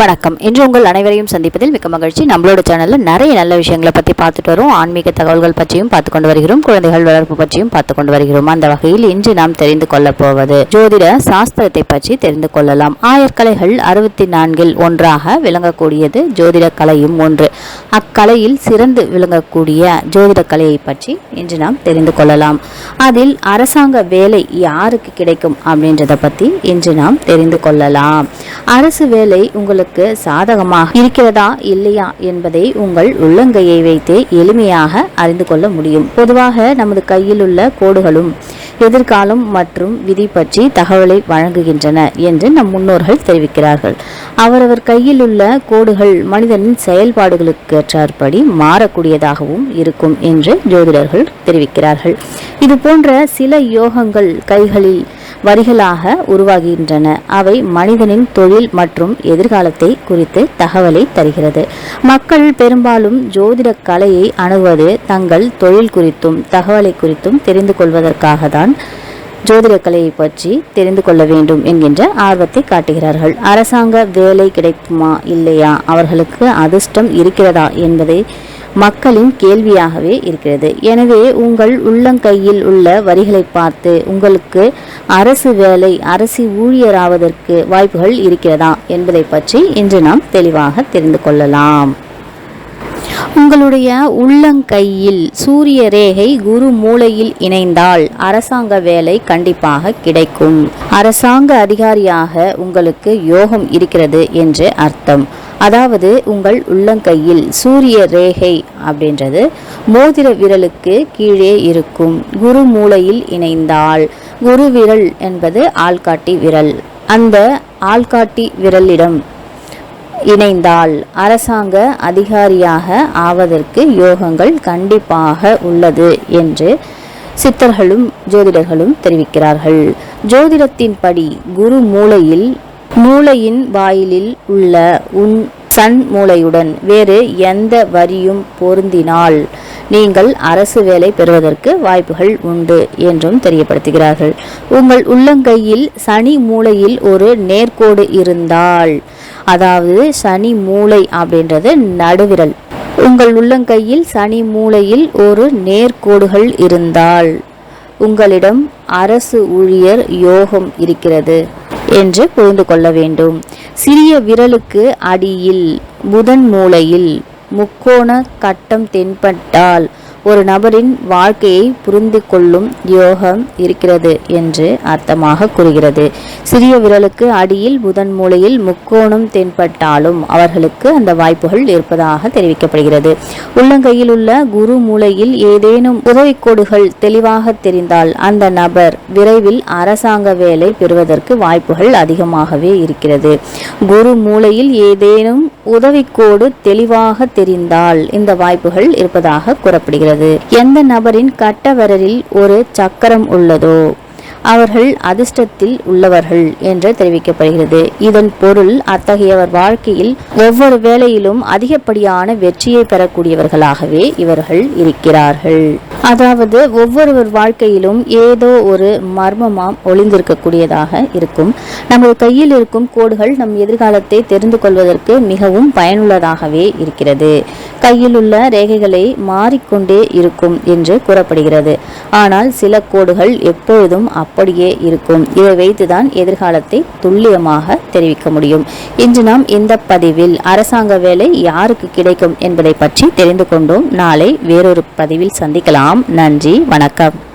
வணக்கம். இன்று உங்கள் அனைவரையும் சந்திப்பதில் மிக்க மகிழ்ச்சி. நம்மளோட சேனலில் நிறைய நல்ல விஷயங்களை பற்றி பார்த்துட்டு வரும். ஆன்மீக தகவல்கள் பற்றியும் பார்த்து கொண்டு வருகிறோம். குழந்தைகள் வளர்ப்பு பற்றியும் பார்த்து கொண்டு வருகிறோம். அந்த வகையில் இன்று நாம் தெரிந்து கொள்ளப் போவது ஜோதிட சாஸ்திரத்தை பற்றி தெரிந்து கொள்ளலாம். ஆயர்கலைகள் அறுபத்தி நான்கில் ஒன்றாக விளங்கக்கூடியது ஜோதிட கலையும் ஒன்று. அக்கலையில் சிறந்து விளங்கக்கூடிய ஜோதிட கலையை பற்றி இன்று நாம் தெரிந்து கொள்ளலாம். அதில் அரசாங்க வேலை யாருக்கு கிடைக்கும் அப்படின்றத பற்றி இன்று நாம் தெரிந்து கொள்ளலாம். அரசு வேலை உங்களுக்கு சாதகமாக இருக்கிறதா இல்லையா என்பதை உங்கள் உள்ளங்கையை வைத்தே எளிமையாக அறிந்து கொள்ள முடியும். பொதுவாக நமது கையில் உள்ள கோடுகளும் எதிர்காலம் மற்றும் விதி பற்றி தகவலை வழங்குகின்றன என்று நம் முன்னோர்கள் தெரிவிக்கிறார்கள். அவரவர் கையில் உள்ள கோடுகள் மனிதனின் செயல்பாடுகளுக்கு ஏற்றாற்படி மாறக்கூடியதாகவும் இருக்கும் என்று ஜோதிடர்கள் தெரிவிக்கிறார்கள். இது போன்ற சில யோகங்கள் கைகளில் வரிகளாக உருவாகின்றன. அவை மனிதனின் தொழில் மற்றும் எதிர்காலத்தை குறித்து தகவலை தருகிறது. மக்கள் பெரும்பாலும் ஜோதிட கலையை அணுகுவது தங்கள் தொழில் குறித்தும் தகவலை குறித்தும் தெரிந்து கொள்வதற்காக தான் ஜோதிடக்கலையை பற்றி தெரிந்து கொள்ள வேண்டும் என்கின்ற ஆர்வத்தை காட்டுகிறார்கள். அரசாங்க வேலை கிடைக்குமா இல்லையா? அவர்களுக்கு அதிர்ஷ்டம் இருக்கிறதா என்பதை மக்களின் கேள்வியாகவே இருக்கிறது. எனவே உங்கள் உள்ளங்கையில் உள்ள வரிகளை பார்த்து உங்களுக்கு அரசு வேலை அரசு ஊழியராவதற்கு வாய்ப்புகள் இருக்கிறதா என்பதை பற்றி இன்று நாம் தெளிவாக தெரிந்து கொள்ளலாம். உங்களுடைய உள்ளங்கையில் சூரிய ரேகை குரு மூலையில் இணைந்தால் அரசாங்க வேலை கண்டிப்பாக கிடைக்கும். அரசாங்க அதிகாரியாக உங்களுக்கு யோகம் இருக்கிறது என்று அர்த்தம். அதாவது உங்கள் உள்ளங்கையில் சூரிய ரேகை அப்படின்றது மோதிர விரலுக்கு கீழே இருக்கும். குரு மூலையில் இணைந்தால் குரு விரல் என்பது ஆள்காட்டி விரல். அந்த ஆள்காட்டி விரலிடம் இணைந்தால் அரசாங்க அதிகாரியாக ஆவதற்கு யோகங்கள் கண்டிப்பாக உள்ளது என்று சித்தர்களும் ஜோதிடர்களும் தெரிவிக்கிறார்கள். ஜோதிடத்தின்படி குரு மூலையில் மூளையின் வாயிலில் உள்ள உன் சன் மூளையுடன் வேறு எந்த வரியும் பொருந்தினால் நீங்கள் அரசு வேலை பெறுவதற்கு வாய்ப்புகள் உண்டு என்றும் தெரியப்படுத்துகிறார்கள். உங்கள் உள்ளங்கையில் சனி மூலையில் ஒரு நேர்கோடு இருந்தால் அதாவது சனி மூளை அப்படின்றது நடுவிரல். உங்கள் உள்ளங்கையில் சனி மூலையில் ஒரு நேர்கோடுகள் இருந்தால் உங்களிடம் அரசு ஊழியர் யோகம் இருக்கிறது என்று புரிந்து கொள்ள வேண்டும். சிறிய விரலுக்கு அடியில் புதன் மூலையில் முக்கோண கட்டம் தென்பட்டால் ஒரு நபரின் வாழ்க்கையை புரிந்து கொள்ளும் யோகம் இருக்கிறது என்று அர்த்தமாக கூறுகிறது. சிறிய விரலுக்கு அடியில் புதன் மூலையில் முக்கோணம் தென்பட்டாலும் அவர்களுக்கு அந்த வாய்ப்புகள் இருப்பதாக தெரிவிக்கப்படுகிறது. உள்ளங்கையில் உள்ள குரு மூலையில் ஏதேனும் உதவிக்கோடுகள் தெளிவாக தெரிந்தால் அந்த நபர் விரைவில் அரசாங்க வேலை பெறுவதற்கு வாய்ப்புகள் அதிகமாகவே இருக்கிறது. குரு மூலையில் ஏதேனும் உதவிக்கோடு தெளிவாக தெரிந்தால் இந்த வாய்ப்புகள் இருப்பதாக கூறப்படுகிறது. எந்த நபரின் கட்டவரலில் ஒரு சக்கரம் உள்ளதோ? அவர்கள் அதிர்ஷ்டத்தில் உள்ளவர்கள் என்று தெரிவிக்கப்படுகிறது. இதன் பொருள் அத்தகையவர் வாழ்க்கையில் ஒவ்வொரு வேலையிலும் அதிகப்படியான வெற்றியை பெறக்கூடியவர்களாகவே இவர்கள் இருக்கிறார்கள். அதாவது ஒவ்வொருவர் வாழ்க்கையிலும் ஏதோ ஒரு மர்மமாம் ஒளிந்திருக்கக்கூடியதாக இருக்கும். நமது கையில் இருக்கும் கோடுகள் நம் எதிர்காலத்தை தெரிந்து கொள்வதற்கு மிகவும் பயனுள்ளதாகவே இருக்கிறது. கையில் உள்ள ரேகைகளை மாறிக்கொண்டே இருக்கும் என்று கூறப்படுகிறது. ஆனால் சில கோடுகள் எப்பொழுதும் அப்படியே இருக்கும். இதை வைத்துதான் எதிர்காலத்தை துல்லியமாக தெரிவிக்க முடியும். இன்று நாம் இந்த பதிவில் அரசாங்க வேலை யாருக்கு கிடைக்கும் என்பதை பற்றி தெரிந்து கொண்டோம். நாளை வேறொரு பதிவில் சந்திக்கலாம். நன்றி. வணக்கம்.